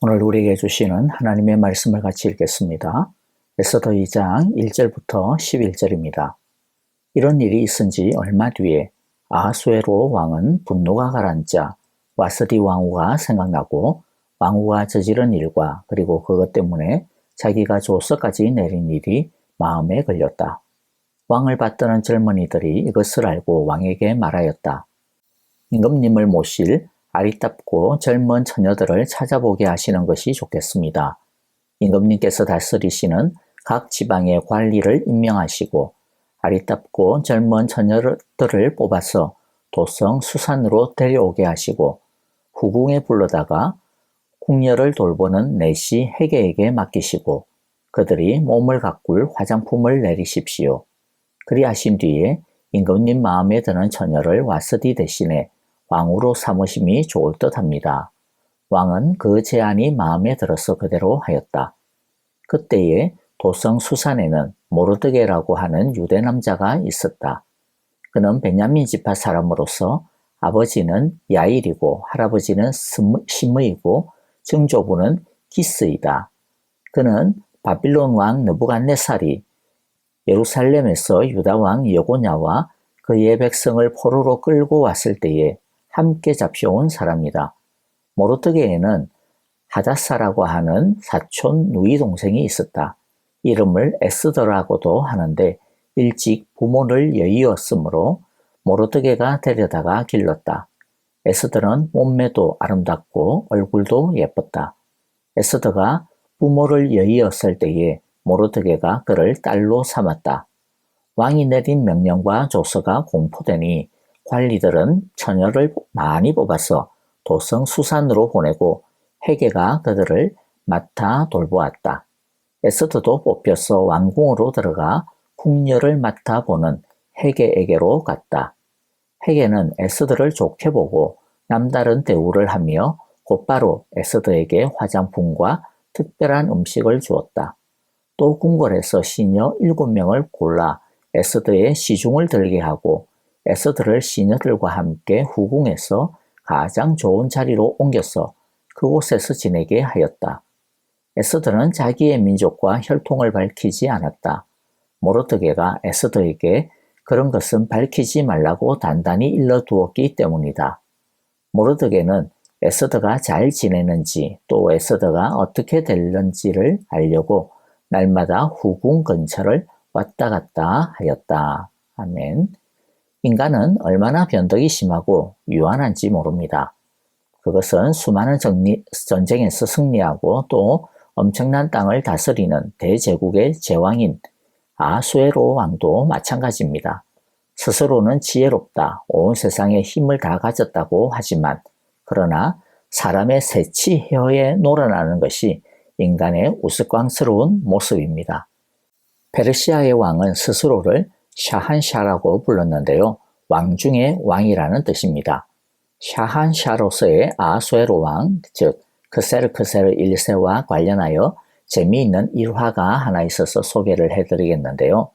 오늘 우리에게 주시는 하나님의 말씀을 같이 읽겠습니다. 에서더 2장 1절부터 11절입니다. 이런 일이 있은 지 얼마 뒤에 아하수에로 왕은 분노가 가라앉자 와스디 왕후가 생각나고 왕후가 저지른 일과 그리고 그것 때문에 자기가 조서까지 내린 일이 마음에 걸렸다. 왕을 받드는 젊은이들이 이것을 알고 왕에게 말하였다. 임금님을 모실 아리답고 젊은 처녀들을 찾아보게 하시는 것이 좋겠습니다. 임금님께서 다스리시는 각 지방의 관리를 임명하시고 아리답고 젊은 처녀들을 뽑아서 도성 수산으로 데려오게 하시고 후궁에 불러다가 궁녀를 돌보는 내시 해계에게 맡기시고 그들이 몸을 가꿀 화장품을 내리십시오. 그리하신 뒤에 임금님 마음에 드는 처녀를 와스디 대신에 왕으로 삼으심이 좋을 듯 합니다. 왕은 그 제안이 마음에 들어서 그대로 하였다. 그때에 도성 수산에는 모르드게라고 하는 유대 남자가 있었다. 그는 베냐민 지파 사람으로서 아버지는 야일이고 할아버지는 심의이고 증조부는 기스이다. 그는 바빌론 왕 느부갓네살이 예루살렘에서 유다 왕 여고냐와 그의 백성을 포로로 끌고 왔을 때에 함께 잡혀온 사람이다. 모르드게에는 하다사라고 하는 사촌 누이 동생이 있었다. 이름을 에스더라고도 하는데 일찍 부모를 여의었으므로 모르드게가 데려다가 길렀다. 에스더는 몸매도 아름답고 얼굴도 예뻤다. 에스더가 부모를 여의었을 때에 모르드게가 그를 딸로 삼았다. 왕이 내린 명령과 조서가 공포되니 관리들은 처녀를 많이 뽑아서 도성 수산으로 보내고 해계가 그들을 맡아 돌보았다. 에스더도 뽑혀서 왕궁으로 들어가 궁녀를 맡아 보는 해계에게로 갔다. 해계는 에스더를 좋게 보고 남다른 대우를 하며 곧바로 에스더에게 화장품과 특별한 음식을 주었다. 또 궁궐에서 시녀 일곱 명을 골라 에스더의 시중을 들게 하고 에스더를 시녀들과 함께 후궁에서 가장 좋은 자리로 옮겨서 그곳에서 지내게 하였다. 에스더는 자기의 민족과 혈통을 밝히지 않았다. 모르드게가 에스더에게 그런 것은 밝히지 말라고 단단히 일러두었기 때문이다. 모르드게는 에스더가 잘 지내는지 또 에스더가 어떻게 될는지를 알려고 날마다 후궁 근처를 왔다 갔다 하였다. 아멘. 인간은 얼마나 변덕이 심하고 유한한지 모릅니다. 그것은 수많은 정리, 전쟁에서 승리하고 또 엄청난 땅을 다스리는 대제국의 제왕인 아수에로 왕도 마찬가지입니다. 스스로는 지혜롭다, 온 세상에 힘을 다 가졌다고 하지만 그러나 사람의 새치 혀에 놀아나는 것이 인간의 우스꽝스러운 모습입니다. 페르시아의 왕은 스스로를 샤한샤라고 불렀는데요. 왕 중의 왕이라는 뜻입니다. 샤한샤로서의 아수에로 왕, 즉 크세르크세르 1세와 관련하여 재미있는 일화가 하나 있어서 소개를 해드리겠는데요.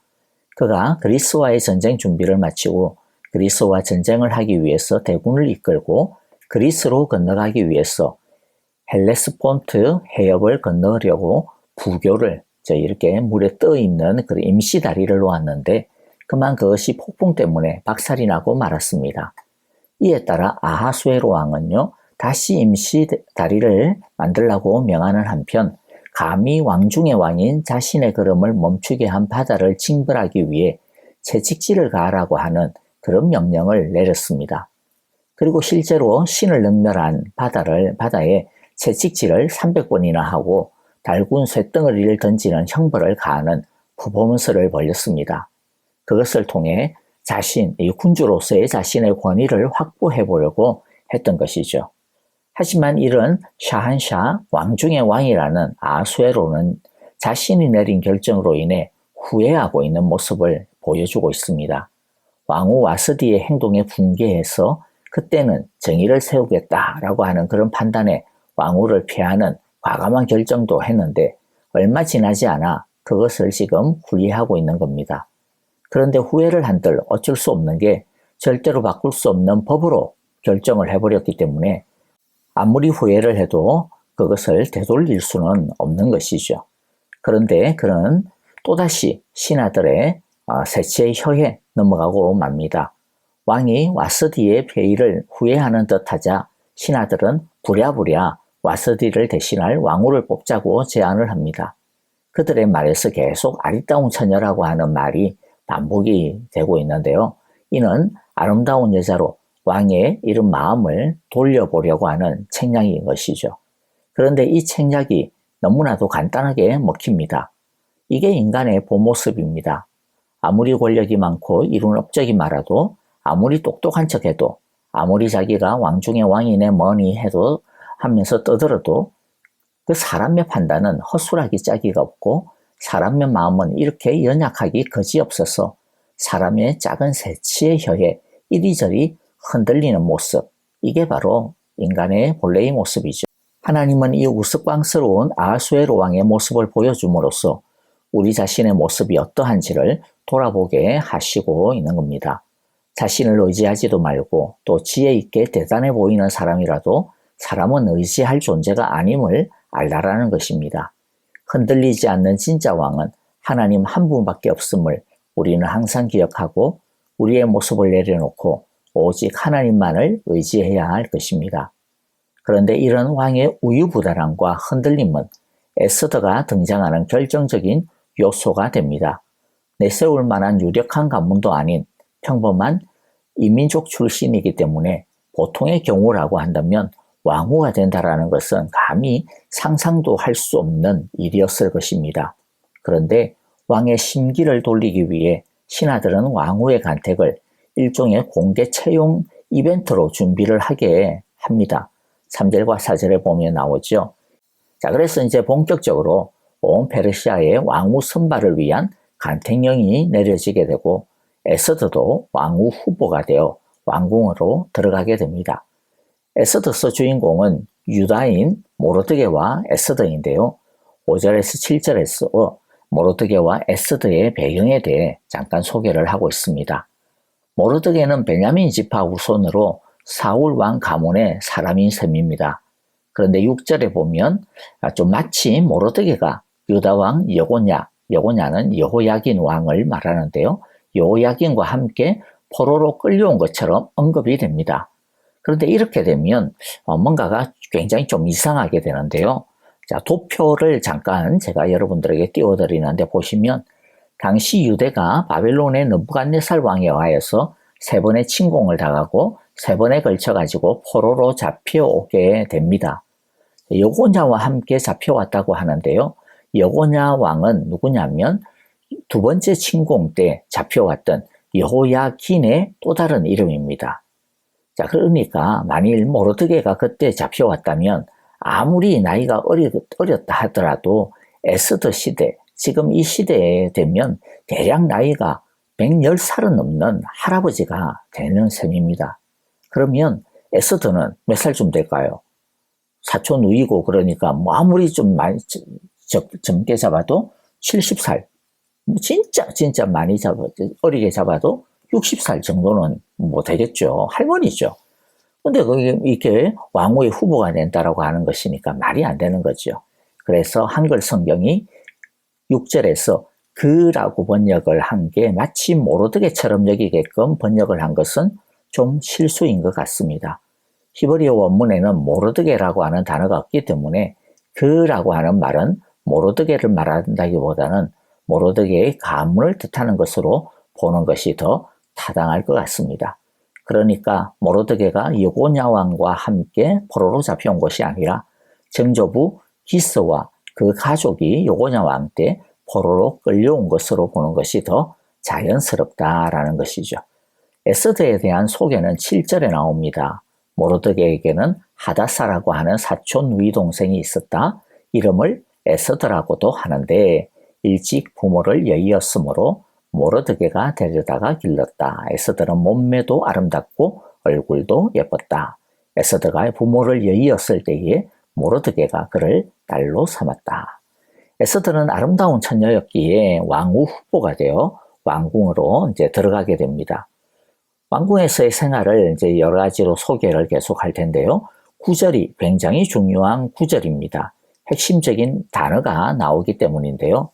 그가 그리스와의 전쟁 준비를 마치고 그리스와 전쟁을 하기 위해서 대군을 이끌고 그리스로 건너가기 위해서 헬레스폰트 해협을 건너려고 부교를 이렇게 물에 떠 있는 그 임시 다리를 놓았는데 그만 그것이 폭풍 때문에 박살이 나고 말았습니다. 이에 따라 아하수에로 왕은요, 다시 임시 다리를 만들라고 명하는 한편, 감히 왕중의 왕인 자신의 걸음을 멈추게 한 바다를 징벌하기 위해 채찍질을 가하라고 하는 그런 명령을 내렸습니다. 그리고 실제로 신을 능멸한 바다를, 바다에 채찍질을 300번이나 하고 달군 쇳덩어리를 던지는 형벌을 가하는 퍼포먼스를 벌였습니다. 그것을 통해 자신, 이 군주로서의 자신의 권위를 확보해 보려고 했던 것이죠. 하지만 이런 샤한샤 왕중의 왕이라는 아수에로는 자신이 내린 결정으로 인해 후회하고 있는 모습을 보여주고 있습니다. 왕후 와스디의 행동에 붕괴해서 그때는 정의를 세우겠다라고 하는 그런 판단에 왕후를 피하는 과감한 결정도 했는데 얼마 지나지 않아 그것을 지금 후회하고 있는 겁니다. 그런데 후회를 한들 어쩔 수 없는 게 절대로 바꿀 수 없는 법으로 결정을 해버렸기 때문에 아무리 후회를 해도 그것을 되돌릴 수는 없는 것이죠. 그런데 그는 또다시 신하들의 어, 세치의 혀에 넘어가고 맙니다. 왕이 와스디의 폐위를 후회하는 듯 하자 신하들은 부랴부랴 와스디를 대신할 왕후를 뽑자고 제안을 합니다. 그들의 말에서 계속 아리따운 처녀라고 하는 말이 반복이 되고 있는데요. 이는 아름다운 여자로 왕의 이런 마음을 돌려보려고 하는 책략인 것이죠. 그런데 이 책략이 너무나도 간단하게 먹힙니다. 이게 인간의 본모습입니다. 아무리 권력이 많고 이룬 업적이 많아도 아무리 똑똑한 척해도 아무리 자기가 왕중의 왕이네 뭐니 해도 하면서 떠들어도 그 사람의 판단은 허술하기 짝이가 없고 사람의 마음은 이렇게 연약하기 거지없어서 사람의 작은 새치의 혀에 이리저리 흔들리는 모습 이게 바로 인간의 본래의 모습이죠. 하나님은 이 우스꽝스러운 아수에로 왕의 모습을 보여줌으로써 우리 자신의 모습이 어떠한지를 돌아보게 하시고 있는 겁니다. 자신을 의지하지도 말고 또 지혜 있게 대단해 보이는 사람이라도 사람은 의지할 존재가 아님을 알라라는 것입니다. 흔들리지 않는 진짜 왕은 하나님 한 분밖에 없음을 우리는 항상 기억하고 우리의 모습을 내려놓고 오직 하나님만을 의지해야 할 것입니다. 그런데 이런 왕의 우유부단함과 흔들림은 에스더가 등장하는 결정적인 요소가 됩니다. 내세울 만한 유력한 가문도 아닌 평범한 이민족 출신이기 때문에 보통의 경우라고 한다면 왕후가 된다라는 것은 감히 상상도 할 수 없는 일이었을 것입니다. 그런데 왕의 심기를 돌리기 위해 신하들은 왕후의 간택을 일종의 공개 채용 이벤트로 준비를 하게 합니다. 3절과 4절에 보면 나오죠. 자, 그래서 이제 본격적으로 온 페르시아의 왕후 선발을 위한 간택령이 내려지게 되고 에스더도 왕후 후보가 되어 왕궁으로 들어가게 됩니다. 에스더서 주인공은 유다인 모르드게와 에스더인데요. 5절에서 7절에서 모르드게와 에스더의 배경에 대해 잠깐 소개를 하고 있습니다. 모르드게는 베냐민 지파 후손으로 사울 왕 가문의 사람인 셈입니다. 그런데 6절에 보면 좀 마치 모르드게가 유다 왕 여고냐, 여고냐는 여호야긴 왕을 말하는데요. 여호야긴과 함께 포로로 끌려온 것처럼 언급이 됩니다. 그런데 이렇게 되면 어, 뭔가가 굉장히 좀 이상하게 되는데요. 자, 도표를 잠깐 제가 여러분들에게 띄워드리는데 보시면 당시 유대가 바벨론의 느부갓네살 왕에 의하여서 세 번의 침공을 당하고 세 번에 걸쳐 가지고 포로로 잡혀오게 됩니다. 여고냐와 함께 잡혀왔다고 하는데요. 여고냐 왕은 누구냐면 두 번째 침공 때 잡혀왔던 여호야긴의 또 다른 이름입니다. 자, 그러니까 만일 모르드게가 그때 잡혀왔다면 아무리 나이가 어리, 어렸다 하더라도 에스더 시대, 지금 이 시대에 되면 대략 나이가 110살은 넘는 할아버지가 되는 셈입니다. 그러면 에스더는 몇 살쯤 될까요? 사촌 누이고 그러니까 뭐 아무리 좀 많이 적, 젊게 잡아도 70살. 뭐 진짜 진짜 많이 잡아 어리게 잡아도 60살 정도는 뭐 되겠죠. 할머니죠. 근데 거기 이렇게 왕후의 후보가 된다라고 하는 것이니까 말이 안 되는 거죠. 그래서 한글 성경이 6절에서 그라고 번역을 한 게 마치 모르드게처럼 여기게끔 번역을 한 것은 좀 실수인 것 같습니다. 히브리어 원문에는 모르드게라고 하는 단어가 없기 때문에 그라고 하는 말은 모르드게를 말한다기보다는 모르드게의 가문을 뜻하는 것으로 보는 것이 더 타당할 것 같습니다. 그러니까 모르드게가 여고냐 왕과 함께 포로로 잡혀온 것이 아니라 정조부 기스와 그 가족이 여고냐 왕 때 포로로 끌려온 것으로 보는 것이 더 자연스럽다라는 것이죠. 에스더에 대한 소개는 7절에 나옵니다. 모르드게에게는 하다사라고 하는 사촌 누이 동생이 있었다. 이름을 에스더라고도 하는데 일찍 부모를 여의었으므로 모르드게가 데려다가 길렀다. 에스더는 몸매도 아름답고 얼굴도 예뻤다. 에스더가 부모를 여의었을 때에 모르드게가 그를 딸로 삼았다. 에스더는 아름다운 처녀였기에 왕후 후보가 되어 왕궁으로 이제 들어가게 됩니다. 왕궁에서의 생활을 이제 여러 가지로 소개를 계속 할 텐데요. 구절이 굉장히 중요한 구절입니다. 핵심적인 단어가 나오기 때문인데요.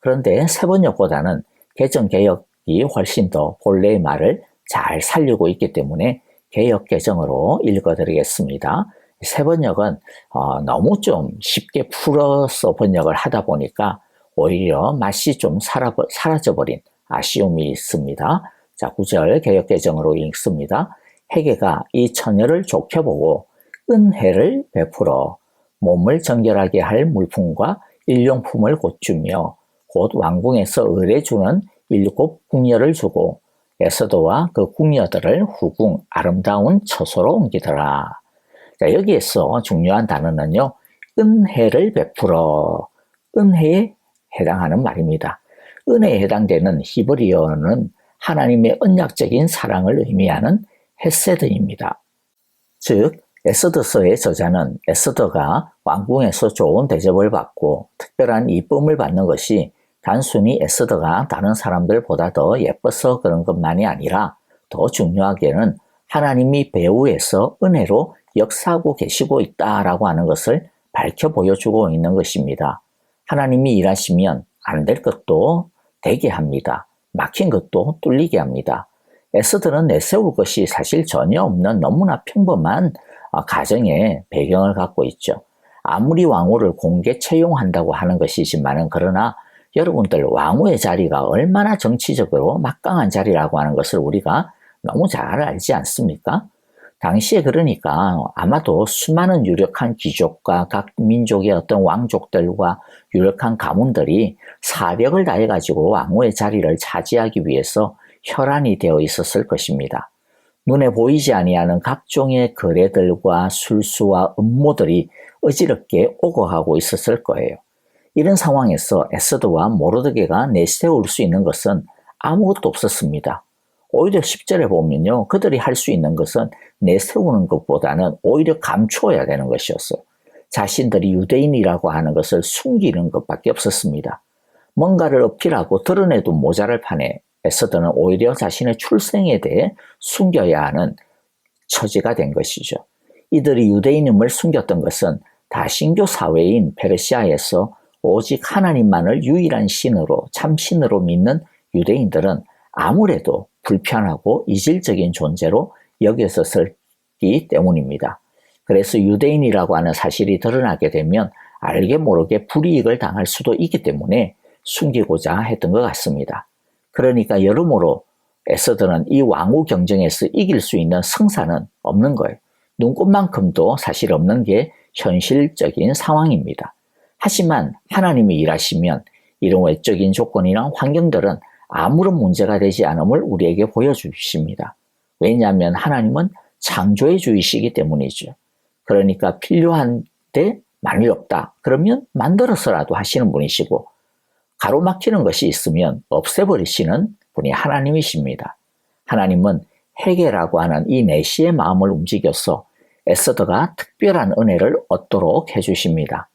그런데 세 번역보다는 개정 개혁이 훨씬 더 본래의 말을 잘 살리고 있기 때문에 개혁 개정으로 읽어드리겠습니다. 세 번역은 어, 너무 좀 쉽게 풀어서 번역을 하다 보니까 오히려 맛이 좀 사라, 사라져버린 아쉬움이 있습니다. 자, 구절 개혁 개정으로 읽습니다. 해계가 이 처녀를 좋게 보고 은혜를 베풀어 몸을 정결하게 할 물품과 일용품을 고주며 곧 왕궁에서 의뢰주는 일곱 궁녀를 주고 에서도와 그 궁녀들을 후궁 아름다운 처소로 옮기더라. 자, 여기에서 중요한 단어는요. 은혜를 베풀어 은혜에 해당하는 말입니다. 은혜에 해당되는 히브리어는 하나님의 언약적인 사랑을 의미하는 헤세드입니다. 즉 에스더서의 저자는 에스더가 왕궁에서 좋은 대접을 받고 특별한 이쁨을 받는 것이 단순히 에스더가 다른 사람들보다 더 예뻐서 그런 것만이 아니라 더 중요하게는 하나님이 배후에서 은혜로 역사하고 계시고 있다라고 하는 것을 밝혀 보여주고 있는 것입니다. 하나님이 일하시면 안 될 것도 되게 합니다. 막힌 것도 뚫리게 합니다. 에스더는 내세울 것이 사실 전혀 없는 너무나 평범한 어, 가정의 배경을 갖고 있죠. 아무리 왕후를 공개 채용한다고 하는 것이지만은 그러나 여러분들 왕후의 자리가 얼마나 정치적으로 막강한 자리라고 하는 것을 우리가 너무 잘 알지 않습니까? 당시에 그러니까 아마도 수많은 유력한 귀족과 각 민족의 어떤 왕족들과 유력한 가문들이 사력을 다해 가지고 왕후의 자리를 차지하기 위해서 혈안이 되어 있었을 것입니다. 눈에 보이지 아니하는 각종의 거래들과 술수와 음모들이 어지럽게 오고 가고 있었을 거예요. 이런 상황에서 에스더와 모르드게가 내세울 수 있는 것은 아무것도 없었습니다. 오히려 10절에 보면요. 그들이 할 수 있는 것은 내세우는 것보다는 오히려 감추어야 되는 것이었어요. 자신들이 유대인이라고 하는 것을 숨기는 것밖에 없었습니다. 뭔가를 어필하고 드러내도 모자랄 판에 에서더는 오히려 자신의 출생에 대해 숨겨야 하는 처지가 된 것이죠. 이들이 유대인임을 숨겼던 것은 다신교 사회인 페르시아에서 오직 하나님만을 유일한 신으로 참 신으로 믿는 유대인들은 아무래도 불편하고 이질적인 존재로 여겼었기 때문입니다. 그래서 유대인이라고 하는 사실이 드러나게 되면 알게 모르게 불이익을 당할 수도 있기 때문에 숨기고자 했던 것 같습니다. 그러니까 여러모로 에서드는 이 왕후 경쟁에서 이길 수 있는 성사는 없는 거예요. 눈꽃만큼도 사실 없는 게 현실적인 상황입니다. 하지만 하나님이 일하시면 이런 외적인 조건이나 환경들은 아무런 문제가 되지 않음을 우리에게 보여주십니다. 왜냐하면 하나님은 창조의 주이시기 때문이죠. 그러니까 필요한데 만일 없다. 그러면 만들어서라도 하시는 분이시고 가로막히는 것이 있으면 없애버리시는 분이 하나님이십니다. 하나님은 해계라고 하는 이 내시의 마음을 움직여서 에스더가 특별한 은혜를 얻도록 해주십니다.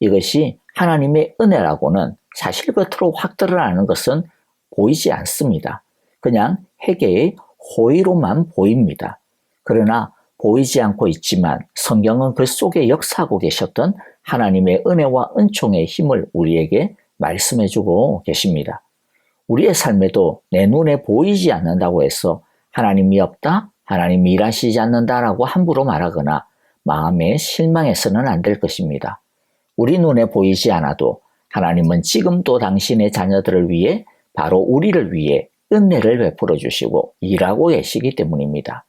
이것이 하나님의 은혜라고는 사실 겉으로 확 드러나는 것은 보이지 않습니다. 그냥 해계의 호의로만 보입니다. 그러나 보이지 않고 있지만 성경은 그 속에 역사하고 계셨던 하나님의 은혜와 은총의 힘을 우리에게 말씀해주고 계십니다. 우리의 삶에도 내 눈에 보이지 않는다고 해서 하나님이 없다, 하나님이 일하시지 않는다라고 함부로 말하거나 마음에 실망해서는 안 될 것입니다. 우리 눈에 보이지 않아도 하나님은 지금도 당신의 자녀들을 위해 바로 우리를 위해 은혜를 베풀어 주시고 일하고 계시기 때문입니다.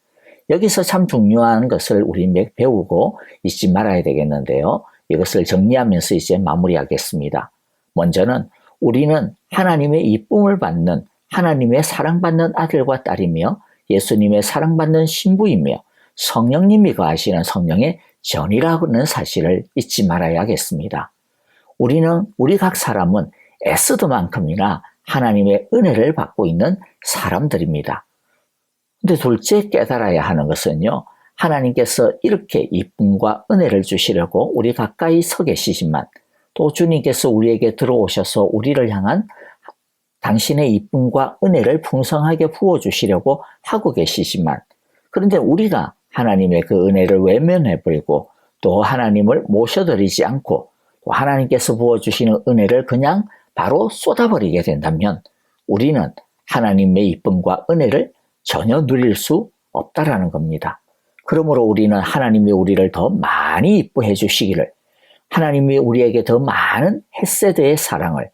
여기서 참 중요한 것을 우리 배우고 잊지 말아야 되겠는데요. 이것을 정리하면서 이제 마무리하겠습니다. 먼저는 우리는 하나님의 이쁨을 받는 하나님의 사랑받는 아들과 딸이며 예수님의 사랑받는 신부이며 성령님이 거하시는 성령의 전이라는 사실을 잊지 말아야겠습니다. 우리는 우리 각 사람은 에스더만큼이나 하나님의 은혜를 받고 있는 사람들입니다. 근데 둘째 깨달아야 하는 것은요. 하나님께서 이렇게 이쁨과 은혜를 주시려고 우리 가까이 서 계시지만 또 주님께서 우리에게 들어오셔서 우리를 향한 당신의 이쁨과 은혜를 풍성하게 부어주시려고 하고 계시지만 그런데 우리가 하나님의 그 은혜를 외면해버리고 또 하나님을 모셔드리지 않고 또 하나님께서 부어주시는 은혜를 그냥 바로 쏟아버리게 된다면 우리는 하나님의 이쁨과 은혜를 전혀 누릴 수 없다라는 겁니다. 그러므로 우리는 하나님이 우리를 더 많이 이뻐해 주시기를 하나님이 우리에게 더 많은 햇세드의 사랑을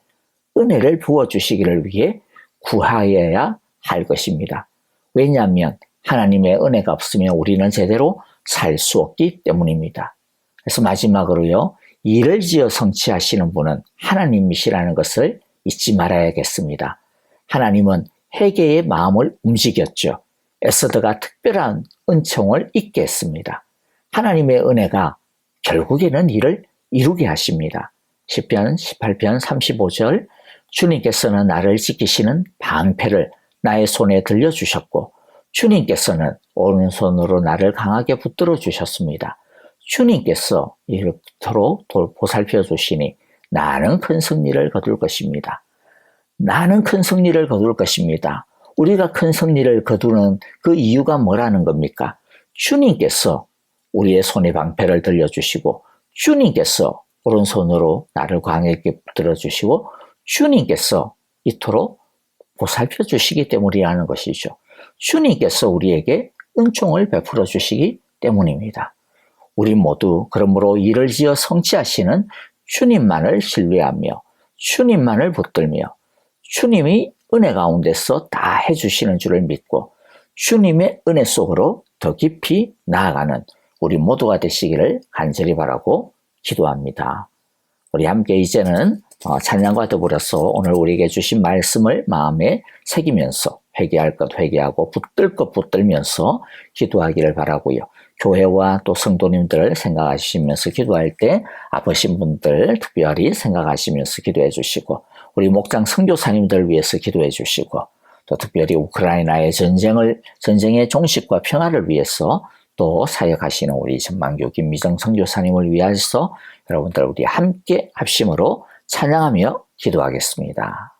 은혜를 부어 주시기를 위해 구하여야 할 것입니다. 왜냐하면 하나님의 은혜가 없으면 우리는 제대로 살 수 없기 때문입니다. 그래서 마지막으로요, 일을 지어 성취하시는 분은 하나님이시라는 것을 잊지 말아야겠습니다. 하나님은 회개의 마음을 움직였죠. 에스더가 특별한 은총을 잊게 했습니다. 하나님의 은혜가 결국에는 일을 이루게 하십니다. 10편 18편 35절 주님께서는 나를 지키시는 방패를 나의 손에 들려주셨고 주님께서는 오른손으로 나를 강하게 붙들어 주셨습니다. 주님께서 이렇도록 보살펴 주시니 나는 큰 승리를 거둘 것입니다. 나는 큰 승리를 거둘 것입니다. 우리가 큰 승리를 거두는 그 이유가 뭐라는 겁니까? 주님께서 우리의 손에 방패를 들려주시고 주님께서 오른손으로 나를 강하게 붙들어 주시고 주님께서 이토록 보살펴 주시기 때문이라는 것이죠. 주님께서 우리에게 은총을 베풀어 주시기 때문입니다. 우리 모두 그러므로 일을 지어 성취하시는 주님만을 신뢰하며 주님만을 붙들며 주님이 은혜 가운데서 다 해주시는 줄을 믿고 주님의 은혜 속으로 더 깊이 나아가는 우리 모두가 되시기를 간절히 바라고 기도합니다. 우리 함께 이제는 어, 찬양과 더불어서 오늘 우리에게 주신 말씀을 마음에 새기면서 회개할 것 회개하고 붙들 것 붙들면서 기도하기를 바라고요. 교회와 또 성도님들 생각하시면서 기도할 때 아프신 분들 특별히 생각하시면서 기도해 주시고 우리 목장 선교사님들 위해서 기도해 주시고 또 특별히 우크라이나의 전쟁을 전쟁의 종식과 평화를 위해서 또 사역하시는 우리 전망교 김미정 선교사님을 위해서 여러분들 우리 함께 합심으로 찬양하며 기도하겠습니다.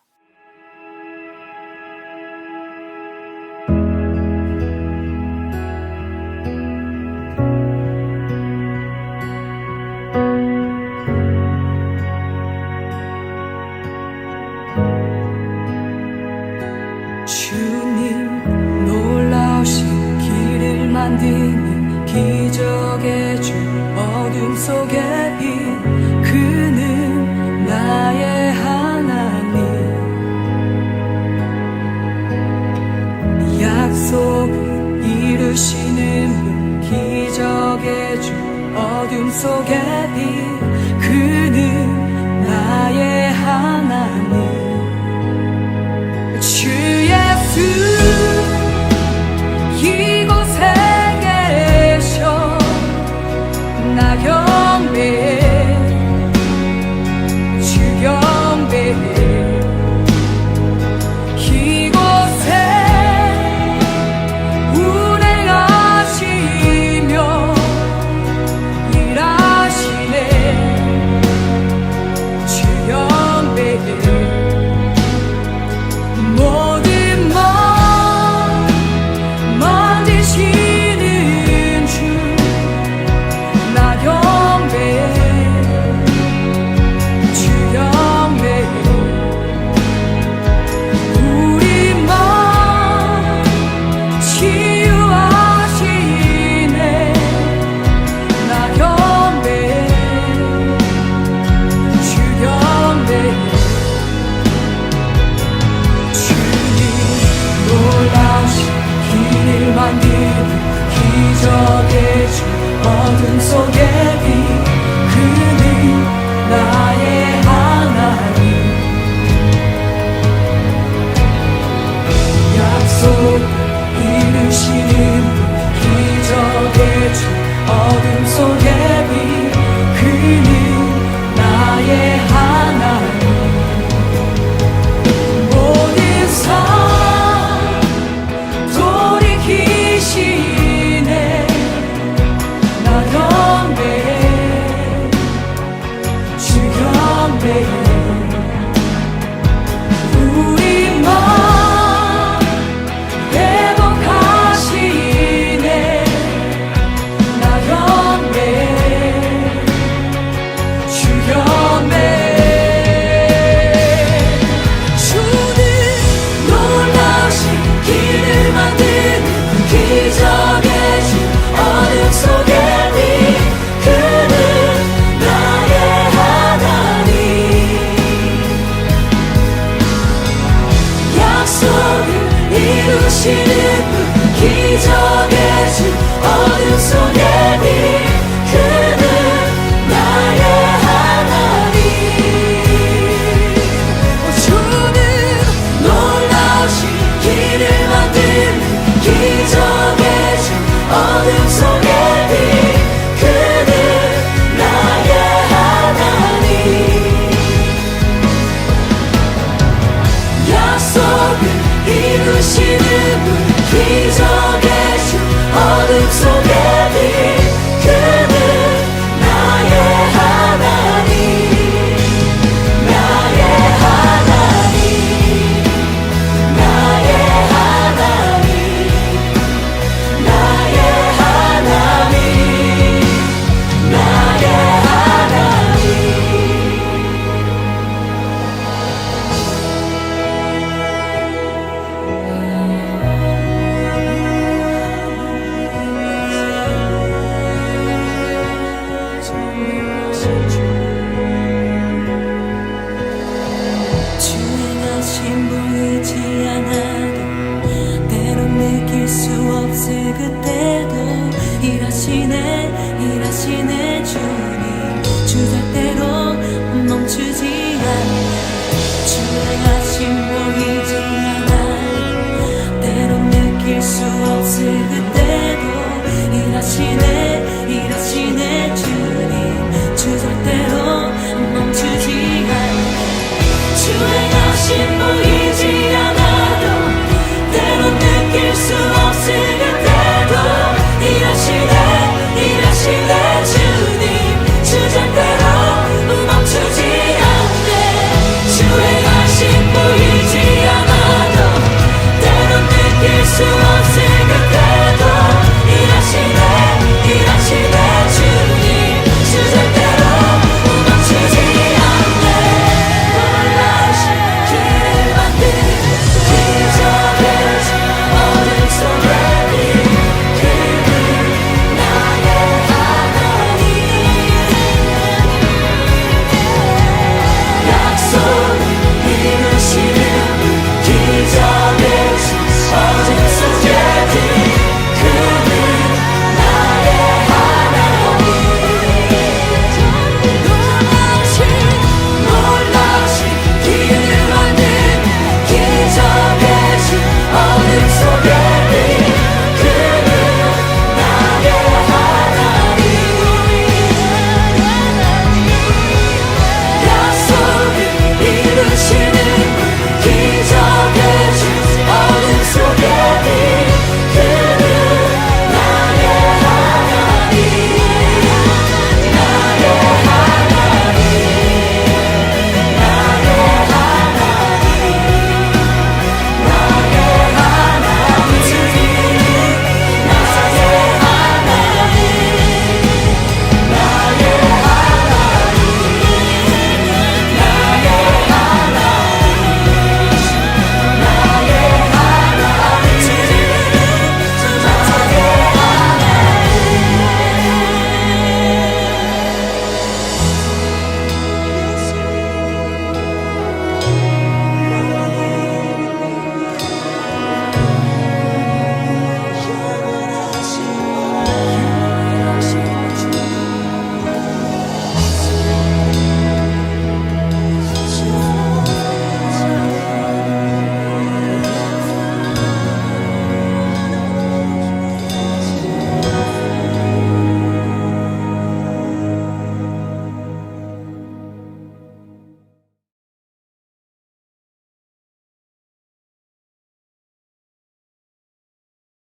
기적의 주 어둠 속에